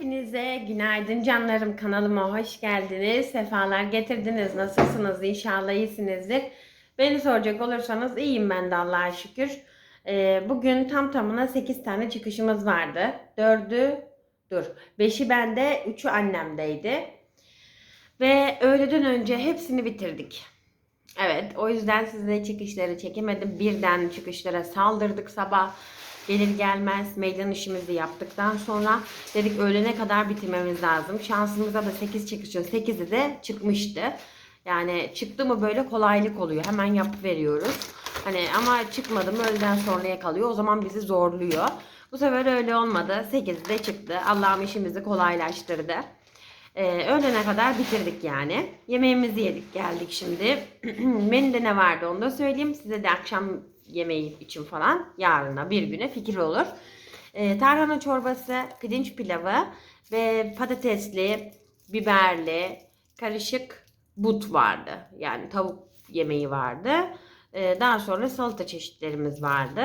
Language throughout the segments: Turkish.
Hepinize günaydın canlarım kanalıma hoş geldiniz. Sefalar getirdiniz. Nasılsınız? İnşallah iyisinizdir. Beni soracak olursanız iyiyim ben de Allah'a şükür. Ee, bugün tam tamına 8 tane çıkışımız vardı. 4'ü dur 5'i bende 3'ü annemdeydi. Ve öğleden önce hepsini bitirdik. Evet o yüzden size çıkışları çekemedim. Birden çıkışlara saldırdık sabah. Gelir gelmez meydan işimizi yaptıktan sonra dedik öğlene kadar bitirmemiz lazım. Şansımıza da 8 çıkışın 8'i de çıkmıştı. Yani çıktı mı böyle kolaylık oluyor. Hemen yapıp veriyoruz. Hani ama çıkmadı mı öğleden sonraya kalıyor. O zaman bizi zorluyor. Bu sefer öyle olmadı. 8'de çıktı. Allah'ım işimizi kolaylaştırdı. Ee, öğlene kadar bitirdik yani. Yemeğimizi yedik geldik şimdi. Menüde ne vardı onu da söyleyeyim. Size de akşam yemeği için falan yarına bir güne fikir olur. Ee, tarhana çorbası, pirinç pilavı ve patatesli, biberli, karışık but vardı. Yani tavuk yemeği vardı. Ee, daha sonra salata çeşitlerimiz vardı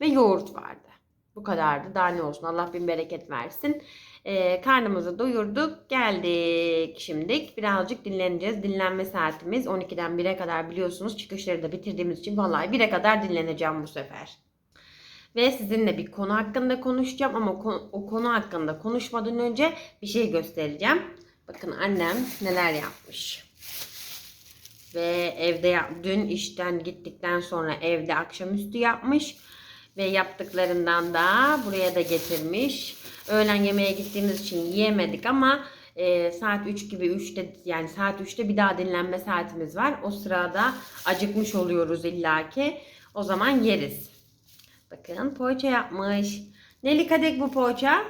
ve yoğurt vardı. Bu kadardı. Daha ne olsun. Allah bin bereket versin. Ee, karnımızı doyurduk. Geldik şimdilik. Birazcık dinleneceğiz. Dinlenme saatimiz 12'den 1'e kadar biliyorsunuz. Çıkışları da bitirdiğimiz için vallahi 1'e kadar dinleneceğim bu sefer. Ve sizinle bir konu hakkında konuşacağım ama o konu, hakkında konuşmadan önce bir şey göstereceğim. Bakın annem neler yapmış. Ve evde dün işten gittikten sonra evde akşamüstü yapmış ve yaptıklarından da buraya da getirmiş. Öğlen yemeğe gittiğimiz için yiyemedik ama e, saat 3 gibi 3'te yani saat 3'te bir daha dinlenme saatimiz var. O sırada acıkmış oluyoruz illaki. O zaman yeriz. Bakın poğaça yapmış. Neli kadek bu poğaça?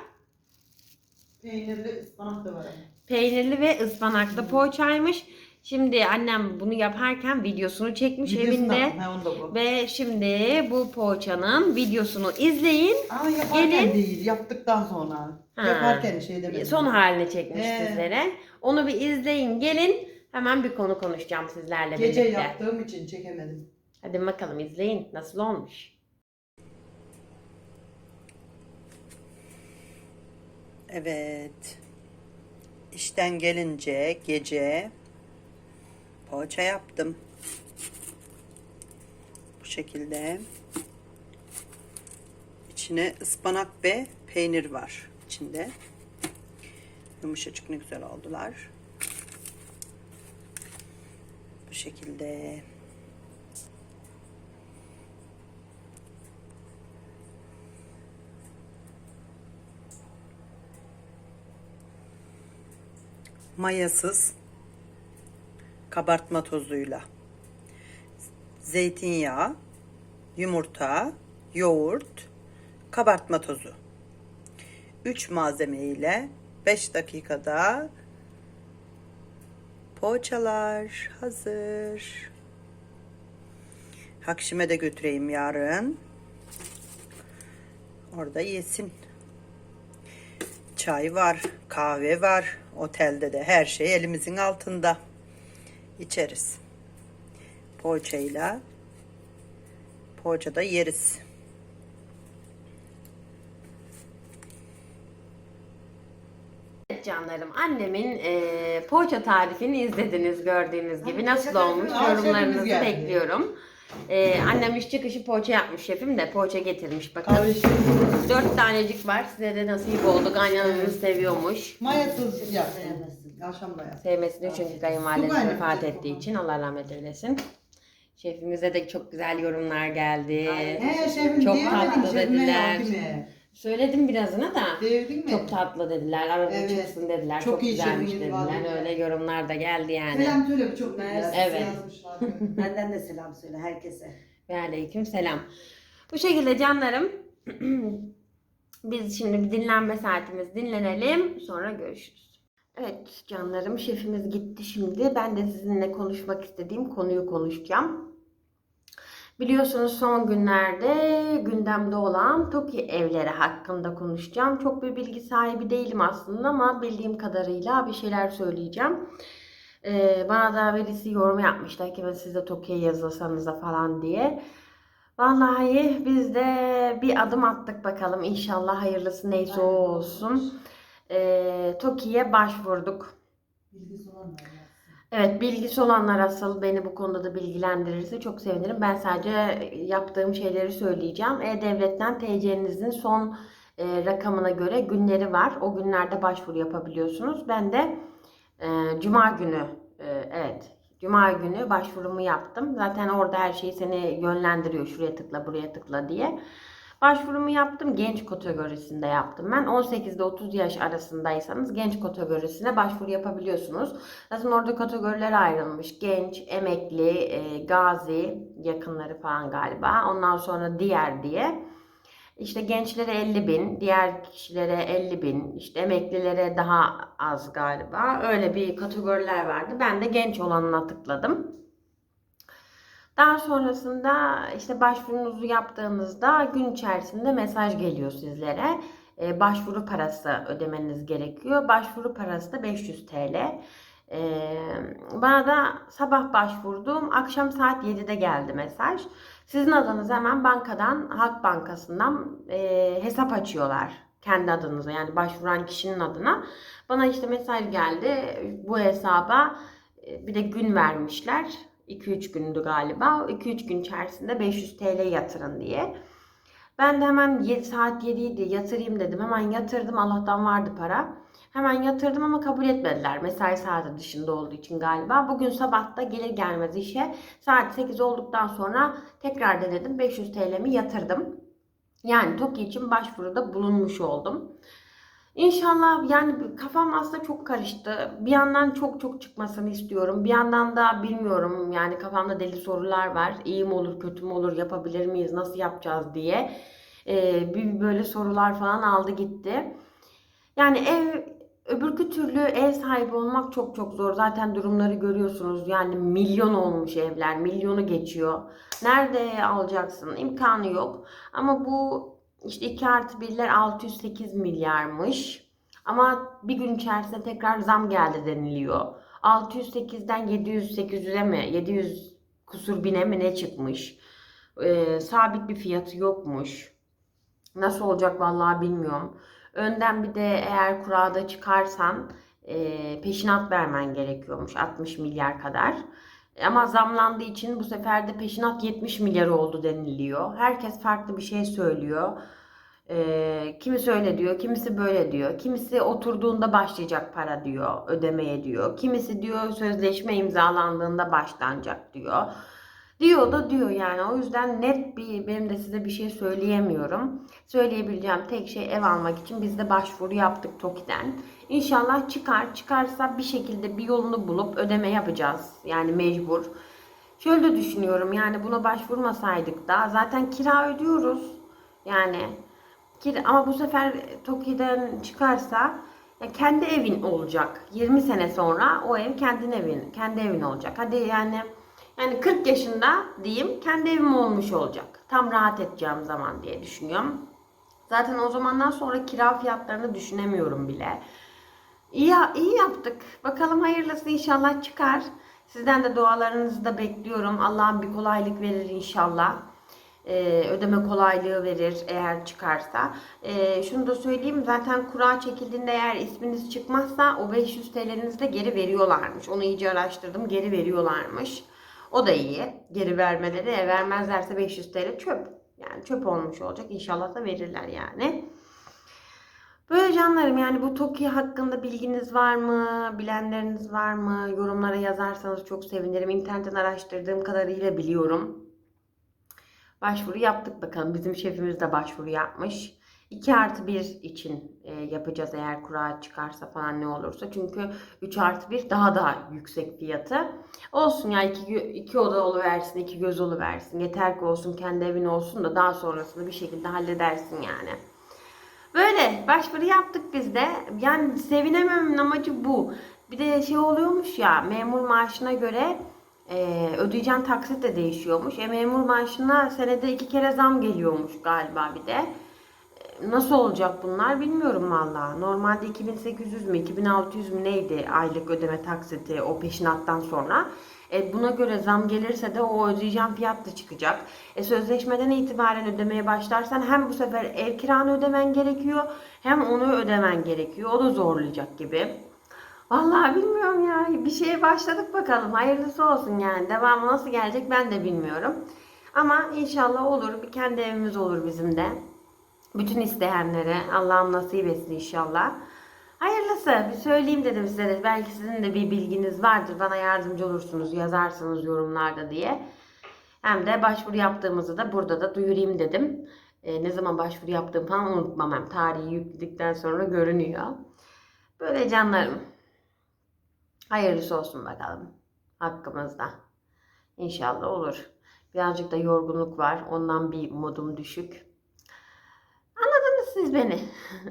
Peynirli ıspanak da var. Peynirli ve ıspanaklı poğaçaymış. Şimdi annem bunu yaparken videosunu çekmiş Videosunu evinde. attım, Ha, onu da bu. Ve şimdi bu poğaçanın videosunu izleyin. Ama yaparken Gelin. değil, yaptıktan sonra. Ha. Yaparken şey demedim. Son halini çekmiş He. sizlere. Onu bir izleyin gelin. Hemen bir konu konuşacağım sizlerle Gece birlikte. yaptığım için çekemedim. Hadi bakalım izleyin nasıl olmuş. Evet. İşten gelince gece poğaça yaptım. Bu şekilde. İçine ıspanak ve peynir var içinde. Yumuşacık ne güzel oldular. Bu şekilde. mayasız kabartma tozuyla zeytinyağı, yumurta, yoğurt, kabartma tozu. 3 malzeme ile 5 dakikada poğaçalar hazır. Hakşime de götüreyim yarın. Orada yesin. Çay var, kahve var. Otelde de her şey elimizin altında. İçeriz. Poğaçayla poğaça da yeriz. Canlarım annemin eee, poğaça tarifini izlediniz gördüğünüz gibi. Nasıl olmuş yorumlarınızı bekliyorum. Eee, annem iş çıkışı poğaça yapmış şefim de poğaça getirmiş bakın. Dört tanecik var size de nasip oldu. Ganyanınız seviyormuş. Mayasız yaptım. Akşam da yaptım. Sevmesini çünkü kayınvalidesi Su vefat ettiği için Allah rahmet eylesin. Şefimize de çok güzel yorumlar geldi. He şefim Çok diyemedim, tatlı şefime dediler. Söyledim birazını da. Sevdin mi? Çok tatlı dediler. Arada Evet. çıksın dediler. Çok, Çok iyi güzelmiş şefimiz dediler. dediler. Öyle yorumlar da geldi yani. Selam söyle çok güzel Evet. yazmışlar. Benden de selam söyle herkese. Ve aleyküm selam. Bu şekilde canlarım. Biz şimdi bir dinlenme saatimiz dinlenelim. Sonra görüşürüz. Evet canlarım şefimiz gitti şimdi. Ben de sizinle konuşmak istediğim konuyu konuşacağım. Biliyorsunuz son günlerde gündemde olan TOKİ evleri hakkında konuşacağım. Çok bir bilgi sahibi değilim aslında ama bildiğim kadarıyla bir şeyler söyleyeceğim. Ee, bana da birisi yorum yapmıştı. Ki siz de TOKİ'ye yazılsanız da falan diye. Vallahi biz de bir adım attık bakalım. İnşallah hayırlısı neyse o olsun. E, TOKİ'ye başvurduk. Bilgisi olan da yazsın. Evet bilgisi olanlar asıl beni bu konuda da bilgilendirirse çok sevinirim. Ben sadece yaptığım şeyleri söyleyeceğim. E-Devlet'ten TC'nizin son e, rakamına göre günleri var. O günlerde başvuru yapabiliyorsunuz. Ben de e, Cuma günü e, evet Cuma günü başvurumu yaptım. Zaten orada her şey seni yönlendiriyor. Şuraya tıkla buraya tıkla diye. Başvurumu yaptım. Genç kategorisinde yaptım ben. 18 ile 30 yaş arasındaysanız genç kategorisine başvuru yapabiliyorsunuz. Zaten orada kategorilere ayrılmış. Genç, emekli, e, gazi, yakınları falan galiba. Ondan sonra diğer diye. İşte gençlere 50 bin, diğer kişilere 50 bin, işte emeklilere daha az galiba. Öyle bir kategoriler vardı. Ben de genç olanına tıkladım. Daha sonrasında işte başvurunuzu yaptığınızda gün içerisinde mesaj geliyor sizlere. Ee, başvuru parası ödemeniz gerekiyor. Başvuru parası da 500 TL. Ee, bana da sabah başvurdum. Akşam saat 7'de geldi mesaj. Sizin adınız hemen bankadan, Halk Bankası'ndan e, hesap açıyorlar. Kendi adınıza yani başvuran kişinin adına. Bana işte mesaj geldi. Bu hesaba e, bir de gün vermişler. 2-3 gündü galiba. 2-3 gün içerisinde 500 TL yatırın diye. Ben de hemen 7 saat 7 idi yatırayım dedim. Hemen yatırdım. Allah'tan vardı para. Hemen yatırdım ama kabul etmediler. Mesai saati dışında olduğu için galiba. Bugün sabah da gelir gelmez işe saat 8 olduktan sonra tekrar denedim. 500 TL'mi yatırdım. Yani TOKİ için başvuruda bulunmuş oldum. İnşallah yani kafam aslında çok karıştı. Bir yandan çok çok çıkmasını istiyorum. Bir yandan da bilmiyorum yani kafamda deli sorular var. İyi mi olur, kötü mü olur, yapabilir miyiz, nasıl yapacağız diye. Ee, bir böyle sorular falan aldı gitti. Yani ev öbürkü türlü ev sahibi olmak çok çok zor. Zaten durumları görüyorsunuz. Yani milyon olmuş evler, milyonu geçiyor. Nerede alacaksın? İmkanı yok. Ama bu işte 2 artı 1'ler 608 milyarmış. Ama bir gün içerisinde tekrar zam geldi deniliyor. 608'den 700-800'e mi? 700 kusur bine mi ne çıkmış? Ee, sabit bir fiyatı yokmuş. Nasıl olacak vallahi bilmiyorum. Önden bir de eğer kurada çıkarsan e, peşinat vermen gerekiyormuş 60 milyar kadar. Ama zamlandığı için bu sefer de peşinat 70 milyar oldu deniliyor. Herkes farklı bir şey söylüyor. Ee, kimisi öyle diyor, kimisi böyle diyor. Kimisi oturduğunda başlayacak para diyor, ödemeye diyor. Kimisi diyor sözleşme imzalandığında başlanacak diyor. Diyor da diyor yani. O yüzden net bir benim de size bir şey söyleyemiyorum. Söyleyebileceğim tek şey ev almak için biz de başvuru yaptık TOKİ'den. İnşallah çıkar. Çıkarsa bir şekilde bir yolunu bulup ödeme yapacağız. Yani mecbur. Şöyle düşünüyorum yani buna başvurmasaydık da zaten kira ödüyoruz. Yani ama bu sefer TOKİ'den çıkarsa ya kendi evin olacak. 20 sene sonra o ev kendin evin, kendi evin olacak. Hadi yani yani 40 yaşında diyeyim kendi evim olmuş olacak. Tam rahat edeceğim zaman diye düşünüyorum. Zaten o zamandan sonra kira fiyatlarını düşünemiyorum bile. İyi, iyi yaptık. Bakalım hayırlısı inşallah çıkar. Sizden de dualarınızı da bekliyorum. Allah'ım bir kolaylık verir inşallah. Ee, ödeme kolaylığı verir eğer çıkarsa. Ee, şunu da söyleyeyim zaten kura çekildiğinde eğer isminiz çıkmazsa o 500 TL'nizi de geri veriyorlarmış. Onu iyice araştırdım geri veriyorlarmış. O da iyi. Geri vermeleri. E, vermezlerse 500 TL çöp. Yani çöp olmuş olacak. İnşallah da verirler yani. Böyle canlarım yani bu TOKİ hakkında bilginiz var mı? Bilenleriniz var mı? Yorumlara yazarsanız çok sevinirim. İnternetten araştırdığım kadarıyla biliyorum. Başvuru yaptık bakalım. Bizim şefimiz de başvuru yapmış. 2 artı 1 için e, yapacağız eğer kura çıkarsa falan ne olursa. Çünkü 3 artı 1 daha da yüksek fiyatı. Olsun ya iki, iki oda oluversin, iki göz oluversin. Yeter ki olsun kendi evin olsun da daha sonrasında bir şekilde halledersin yani. Böyle başvuru yaptık biz de. Yani sevinememin amacı bu. Bir de şey oluyormuş ya memur maaşına göre e, ödeyeceğin taksit de değişiyormuş. E, memur maaşına senede iki kere zam geliyormuş galiba bir de. Nasıl olacak bunlar bilmiyorum valla. Normalde 2800 mü 2600 mü neydi aylık ödeme taksiti o peşinattan sonra. E, buna göre zam gelirse de o ödeyeceğim fiyat da çıkacak. E, sözleşmeden itibaren ödemeye başlarsan hem bu sefer ev kiranı ödemen gerekiyor hem onu ödemen gerekiyor. O da zorlayacak gibi. Vallahi bilmiyorum ya. Bir şeye başladık bakalım. Hayırlısı olsun yani. Devamı nasıl gelecek ben de bilmiyorum. Ama inşallah olur. Bir kendi evimiz olur bizim de. Bütün isteyenlere Allah'ım nasip etsin inşallah. Hayırlısı. Bir söyleyeyim dedim size de. Belki sizin de bir bilginiz vardır. Bana yardımcı olursunuz. Yazarsınız yorumlarda diye. Hem de başvuru yaptığımızı da burada da duyurayım dedim. E, ne zaman başvuru yaptığımı falan unutmam. Hem tarihi yükledikten sonra görünüyor. Böyle canlarım. Hayırlısı olsun bakalım. Hakkımızda. İnşallah olur. Birazcık da yorgunluk var. Ondan bir modum düşük. Siz beni.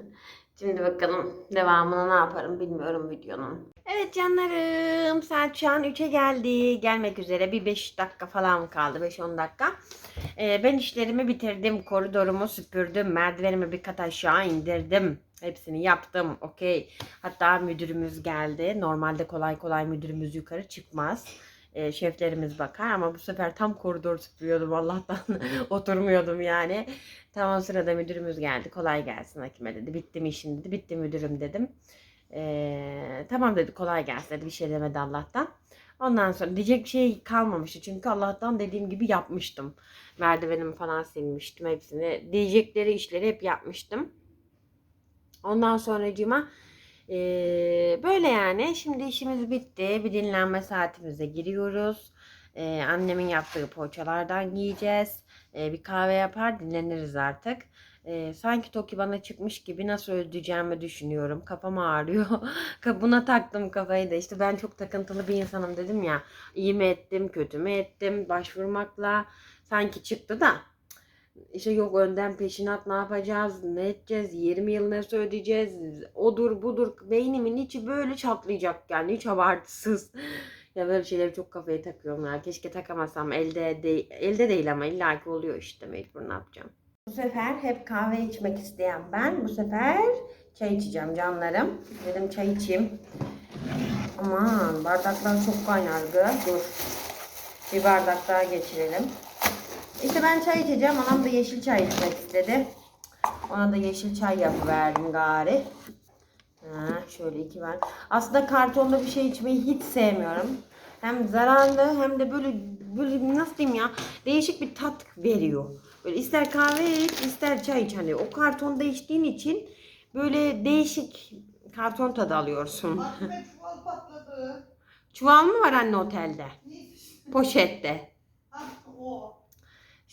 Şimdi bakalım devamını ne yaparım bilmiyorum videonun. Evet canlarım saat şu an 3'e geldi. Gelmek üzere bir 5 dakika falan kaldı. 5-10 dakika. Ee, ben işlerimi bitirdim. Koridorumu süpürdüm. Merdivenimi bir kat aşağı indirdim. Hepsini yaptım. Okey. Hatta müdürümüz geldi. Normalde kolay kolay müdürümüz yukarı çıkmaz. Ee, şeflerimiz bakar ama bu sefer tam koridor süpürüyordum Allah'tan oturmuyordum yani. Tam o sırada müdürümüz geldi. Kolay gelsin Hakime dedi. Bitti mi işin dedi. Bitti müdürüm dedim. Ee, tamam dedi kolay gelsin dedi. Bir şey demedi Allah'tan. Ondan sonra diyecek bir şey kalmamıştı. Çünkü Allah'tan dediğim gibi yapmıştım. Merdivenimi falan silmiştim hepsini. Diyecekleri işleri hep yapmıştım. Ondan sonracığıma eee böyle yani. Şimdi işimiz bitti. Bir dinlenme saatimize giriyoruz. Eee, annemin yaptığı poğaçalardan yiyeceğiz. Eee, bir kahve yapar dinleniriz artık. Eee, sanki Toki bana çıkmış gibi nasıl ödeyeceğimi düşünüyorum. Kafam ağrıyor. Buna taktım kafayı da. İşte ben çok takıntılı bir insanım dedim ya. İyi mi ettim, kötü mü ettim başvurmakla. Sanki çıktı da. İşte yok önden peşinat ne yapacağız, ne edeceğiz, 20 yıl nasıl ödeyeceğiz, odur budur. Beynimin içi böyle çatlayacak yani hiç abartısız. Ya böyle şeyleri çok kafaya takıyorum ya. Keşke takamasam elde de, elde değil ama illaki oluyor işte mecbur ne yapacağım. Bu sefer hep kahve içmek isteyen ben. Bu sefer çay içeceğim canlarım. Dedim çay içeyim. Aman bardaklar çok kaynar gı. Dur. Bir bardak daha geçirelim. İşte ben çay içeceğim. Anam da yeşil çay içmek istedi. Ona da yeşil çay yapıverdim gari. Ha, şöyle iki var. Aslında kartonda bir şey içmeyi hiç sevmiyorum. Hem zararlı hem de böyle böyle nasıl diyeyim ya değişik bir tat veriyor. Böyle ister kahve iç ister çay iç hani o kartonda içtiğin için böyle değişik karton tadı alıyorsun. Çuval patladı. Çuval mı var anne otelde? Poşette. Ah o.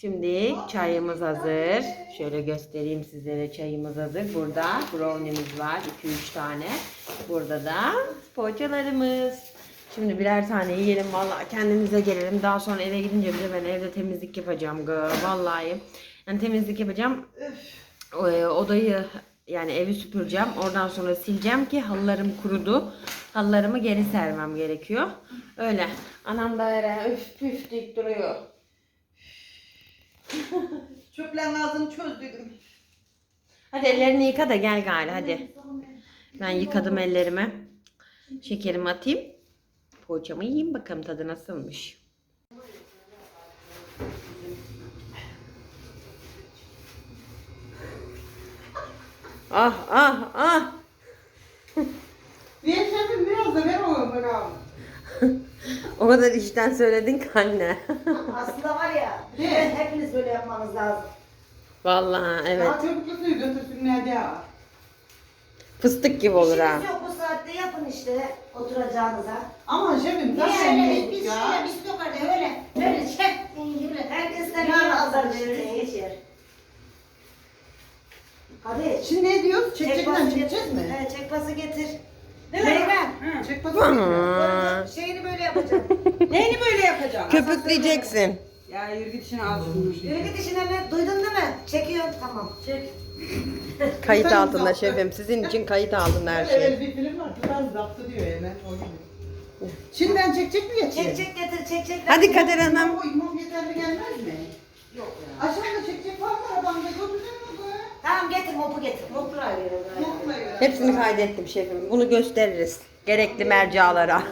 Şimdi çayımız hazır. Şöyle göstereyim sizlere çayımız hazır. Burada brownie'miz var. 2-3 tane. Burada da poğaçalarımız. Şimdi birer tane yiyelim. Vallahi kendimize gelelim. Daha sonra eve gidince bir de ben evde temizlik yapacağım. gı, Vallahi. Yani temizlik yapacağım. Ee, Odayı yani evi süpüreceğim. Oradan sonra sileceğim ki halılarım kurudu. Halılarımı geri sermem gerekiyor. Öyle. Anam da öyle üf püf deyip duruyor. Çöplerin ağzını çöz dedim. Hadi ellerini yıka da gel gari hadi. Ben yıkadım ellerimi. Şekerimi atayım. Poğaçamı yiyeyim bakalım tadı nasılmış. Ah ah ah. Şefim biraz da ver o bakalım. O kadar işten söyledin ki anne. Aslında var ya, Ne? hepiniz böyle yapmanız lazım. Vallahi evet. Daha çabuklu suyu götürsünler diye. Fıstık gibi olur ha. İşiniz yok bu saatte yapın işte oturacağınıza. Ama şefim Niye nasıl öyle? yiyoruz Biz ya? şöyle, biz yok hadi öyle. Öyle çek. Herkesten Ya, bir azar işte. veririz geçer. Hadi. Şimdi ne diyoruz? Çekçekten pası çekeceğiz mi? Evet, çek pası getir. Değil mi? Meyve. Çek Aa, Şeyini böyle yapacağım. Neyini böyle yapacağım? Köpükleyeceksin. Ya yürü git işine al şunu. Yürü git işine ne? Duydun değil mi? Çekiyorum. Tamam. Çek. Kayıt altında şefim. Sizin için kayıt altında her Öyle şey. bir film var. Biraz zaptı diyor hemen. O gibi. Şimdiden çekecek mi geçeyim? Çek çek getir çek çek. Hadi Kader Hanım. O imam yeterli gelmez mi? Yok ya. Aşağıda çekecek var mı mi bu? Tamam getir mopu getir. Mopu ver. Mutlu evi. Hepsini kaydettim şefim. Bunu gösteririz. Gerekli mercalara.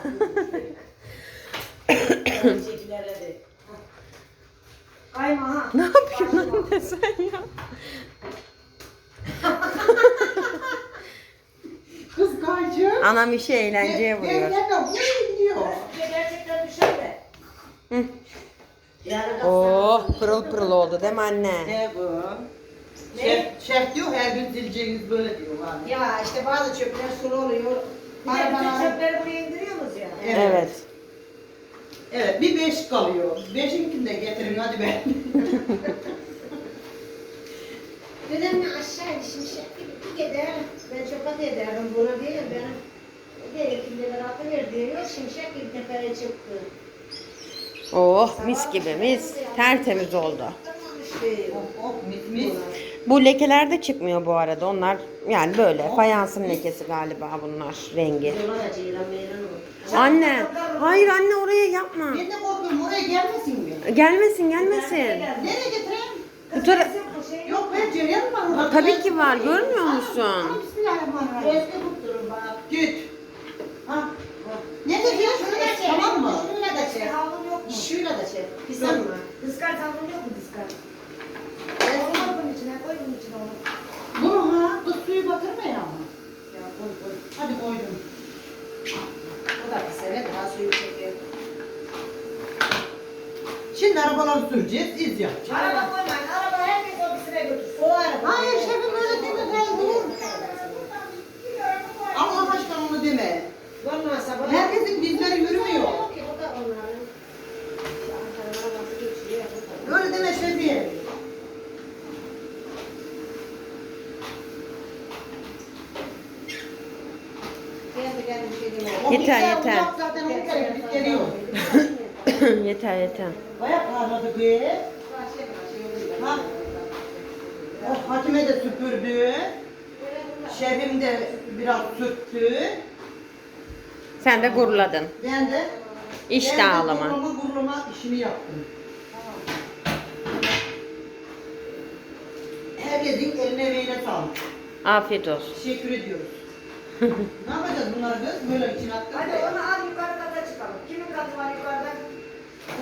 Kayma ha. Ne yapıyorsun anne sen ya? Kıskancı. Anam işi eğlenceye vuruyor. Benden de bu diyor. Gerçekten düşer de. Hı. Oh pırıl pırıl oldu değil mi anne? Ne bu? Şef, şef diyor her gün sileceğiniz böyle diyor bana. Ya işte bazı çöpler sulu oluyor. Bir de bütün Arabalar- çöpleri buraya indiriyoruz ya. Evet. Evet bir beş kalıyor. Beşinkini de getirin hadi be. Dedim mi aşağı şimşek gibi bir gider. Ben çok hadi ederdim bunu değil benim. Gereklileri atıver diyor. Şimşek gibi tepeye çıktı. Oh mis gibi mis. Tertemiz oldu. Tamam işte. oh oh mis mis. Bu lekeler de çıkmıyor bu arada. Onlar yani böyle fayansın lekesi galiba bunlar rengi. Anne, hayır anne oraya yapma. Ben de korkuyorum oraya gelmesin mi? Gelmesin gelmesin. Nereye getireyim? Bu tara- Yok ben cereyan var. Tabii ki var görmüyor musun? Bismillahirrahmanirrahim. Tutturun bana. Git. Ha. Ne dedi? Şunu da çek. Tamam mı? Şuyla da çek. Havlun yok mu? Şuyla da çek. Pisar mı? Diskart havlun yok mu diskart? İçine, koy bunun içine onu. Bunu ha. Kız suyu batırma ya ama. Ya koy koy. Hadi koydum. O da pis evet, daha suyu çekiyor. Şimdi arabaları süreceğiz, iz yapacağız. Araba koymayın, araba herkes ofisine götürsün. O araba. Hayır şefim öyle deme kaybolur. Allah aşkına onu deme. Olmazsa bana... Herkesin dizleri yürümüyor. Yok ki, o da onların. İşte Ankara'nın arabası geçiyor ya, bu da. Öyle deme şefim. Geldi geldi bir şey demiyor. O Yeter, bir yeter. Zaten on kere gidip geliyor. yeter yeter. Bayağı kahradı be. Ha. O hakime de süpürdü. Şefim de biraz sürttü. Sen de guruladın. Ben de İş ben de dağılımı. Gurulama gurulama işimi yaptım. Herkesin eline emeğine sağlık. Afiyet olsun. Teşekkür ediyoruz. Ne yapacağız bunları kız? Böyle için attık. Hadi onu al yukarı kata çıkalım. Kimin katı var yukarıda?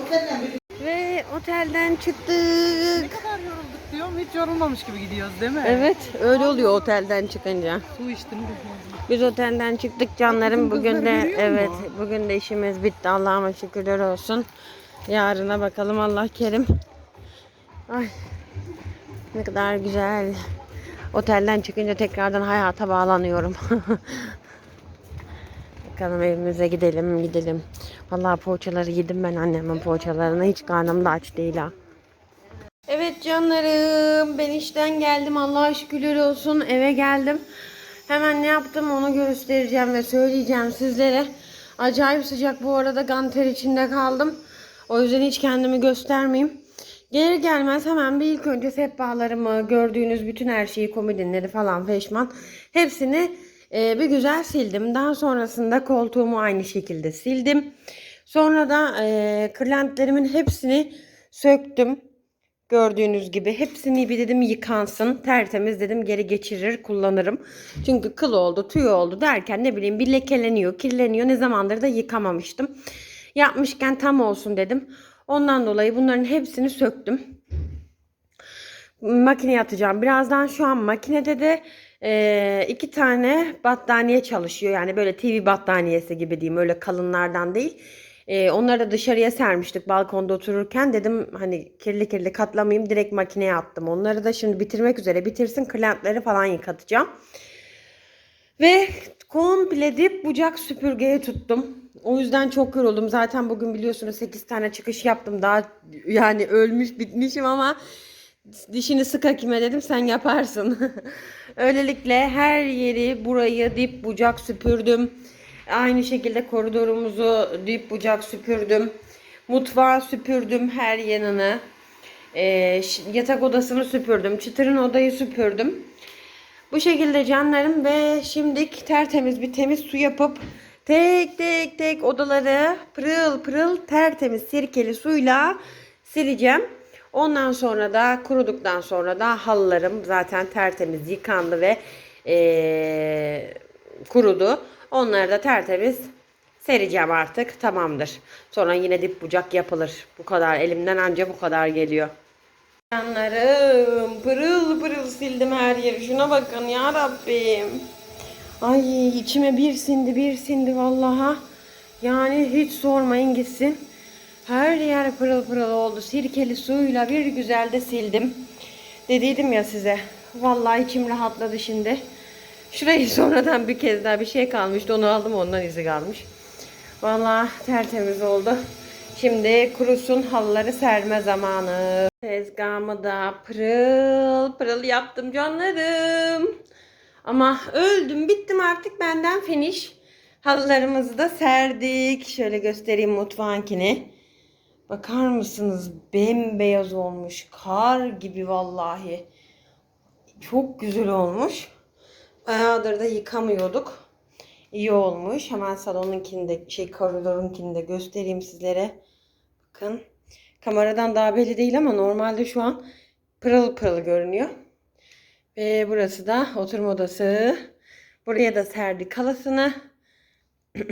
Otelden bir Ve otelden çıktık. kadar yorulduk diyorum. Hiç yorulmamış gibi gidiyoruz değil mi? Evet öyle oluyor otelden çıkınca. Su içtim. Biz otelden çıktık canlarım. Bugün de evet musun? bugün de işimiz bitti. Allah'ıma şükürler olsun. Yarına bakalım Allah kerim. Ay ne kadar güzel. Otelden çıkınca tekrardan hayata bağlanıyorum. Bakalım evimize gidelim gidelim. Vallahi poğaçaları yedim ben annemin poğaçalarını. Hiç karnım da aç değil ha. Evet canlarım ben işten geldim Allah'a şükürler olsun eve geldim. Hemen ne yaptım onu göstereceğim ve söyleyeceğim sizlere. Acayip sıcak bu arada ganter içinde kaldım. O yüzden hiç kendimi göstermeyeyim. Gelir gelmez hemen bir ilk önce sehpalarımı, gördüğünüz bütün her şeyi, komodinleri falan feşman hepsini e, bir güzel sildim. Daha sonrasında koltuğumu aynı şekilde sildim. Sonra da e, kırlentlerimin hepsini söktüm. Gördüğünüz gibi hepsini bir dedim yıkansın. Tertemiz dedim geri geçirir kullanırım. Çünkü kıl oldu tüy oldu derken ne bileyim bir lekeleniyor kirleniyor. Ne zamandır da yıkamamıştım. Yapmışken tam olsun dedim. Ondan dolayı bunların hepsini söktüm. Makineye atacağım. Birazdan şu an makinede de e, iki tane battaniye çalışıyor. Yani böyle TV battaniyesi gibi diyeyim. Öyle kalınlardan değil. E, onları da dışarıya sermiştik balkonda otururken. Dedim hani kirli kirli katlamayayım. Direkt makineye attım. Onları da şimdi bitirmek üzere. Bitirsin klentleri falan yıkatacağım. Ve komple dip bucak süpürgeye tuttum. O yüzden çok yoruldum. Zaten bugün biliyorsunuz 8 tane çıkış yaptım. Daha yani ölmüş bitmişim ama dişini sık hakime dedim sen yaparsın. Öylelikle her yeri burayı dip bucak süpürdüm. Aynı şekilde koridorumuzu dip bucak süpürdüm. Mutfağı süpürdüm her yanını. Ş- yatak odasını süpürdüm. Çıtırın odayı süpürdüm. Bu şekilde canlarım ve şimdilik tertemiz bir temiz su yapıp tek tek tek odaları pırıl pırıl tertemiz sirkeli suyla sileceğim. Ondan sonra da kuruduktan sonra da halılarım zaten tertemiz yıkandı ve eee, kurudu. Onları da tertemiz sereceğim artık. Tamamdır. Sonra yine dip bucak yapılır. Bu kadar. Elimden anca bu kadar geliyor. Canlarım pırıl pırıl sildim her yeri. Şuna bakın ya Rabbim. Ay içime bir sindi bir sindi vallaha. Yani hiç sormayın gitsin. Her yer pırıl pırıl oldu. Sirkeli suyla bir güzel de sildim. Dediydim ya size. Vallahi içim rahatladı şimdi. Şurayı sonradan bir kez daha bir şey kalmıştı. Onu aldım ondan izi kalmış. Vallahi tertemiz oldu. Şimdi kurusun halıları serme zamanı. Tezgahımı da pırıl pırıl yaptım canlarım. Ama öldüm bittim artık benden finish. Halılarımızı da serdik. Şöyle göstereyim mutfağınkini. Bakar mısınız? Bembeyaz olmuş. Kar gibi vallahi. Çok güzel olmuş. Bayağıdır da yıkamıyorduk. İyi olmuş. Hemen salonunkini de şey koridorunkini de göstereyim sizlere. Bakın. Kameradan daha belli değil ama normalde şu an pırıl pırıl görünüyor. Ve burası da oturma odası. Buraya da serdik halasını.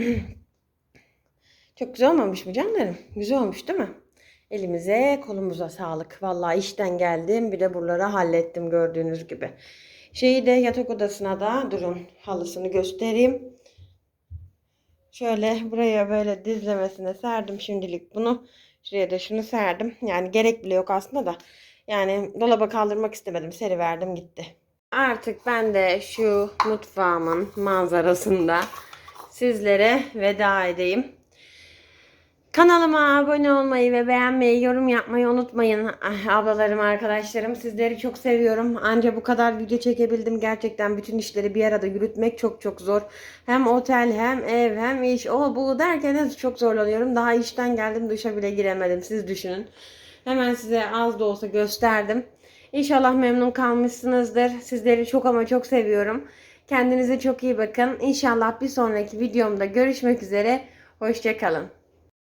Çok güzel olmamış mı canlarım? Güzel olmuş değil mi? Elimize kolumuza sağlık. Vallahi işten geldim bir de buraları hallettim gördüğünüz gibi. Şeyi de yatak odasına da durun halısını göstereyim. Şöyle buraya böyle dizlemesine serdim şimdilik bunu. Şuraya da şunu serdim. Yani gerek bile yok aslında da. Yani dolaba kaldırmak istemedim. Seri verdim gitti. Artık ben de şu mutfağımın manzarasında sizlere veda edeyim. Kanalıma abone olmayı ve beğenmeyi, yorum yapmayı unutmayın Ah, ablalarım, arkadaşlarım. Sizleri çok seviyorum. Anca bu kadar video çekebildim. Gerçekten bütün işleri bir arada yürütmek çok çok zor. Hem otel, hem ev, hem iş, o bu derken de çok zorlanıyorum. Daha işten geldim, duşa bile giremedim. Siz düşünün. Hemen size az da olsa gösterdim. İnşallah memnun kalmışsınızdır. Sizleri çok ama çok seviyorum. Kendinize çok iyi bakın. İnşallah bir sonraki videomda görüşmek üzere. Hoşçakalın.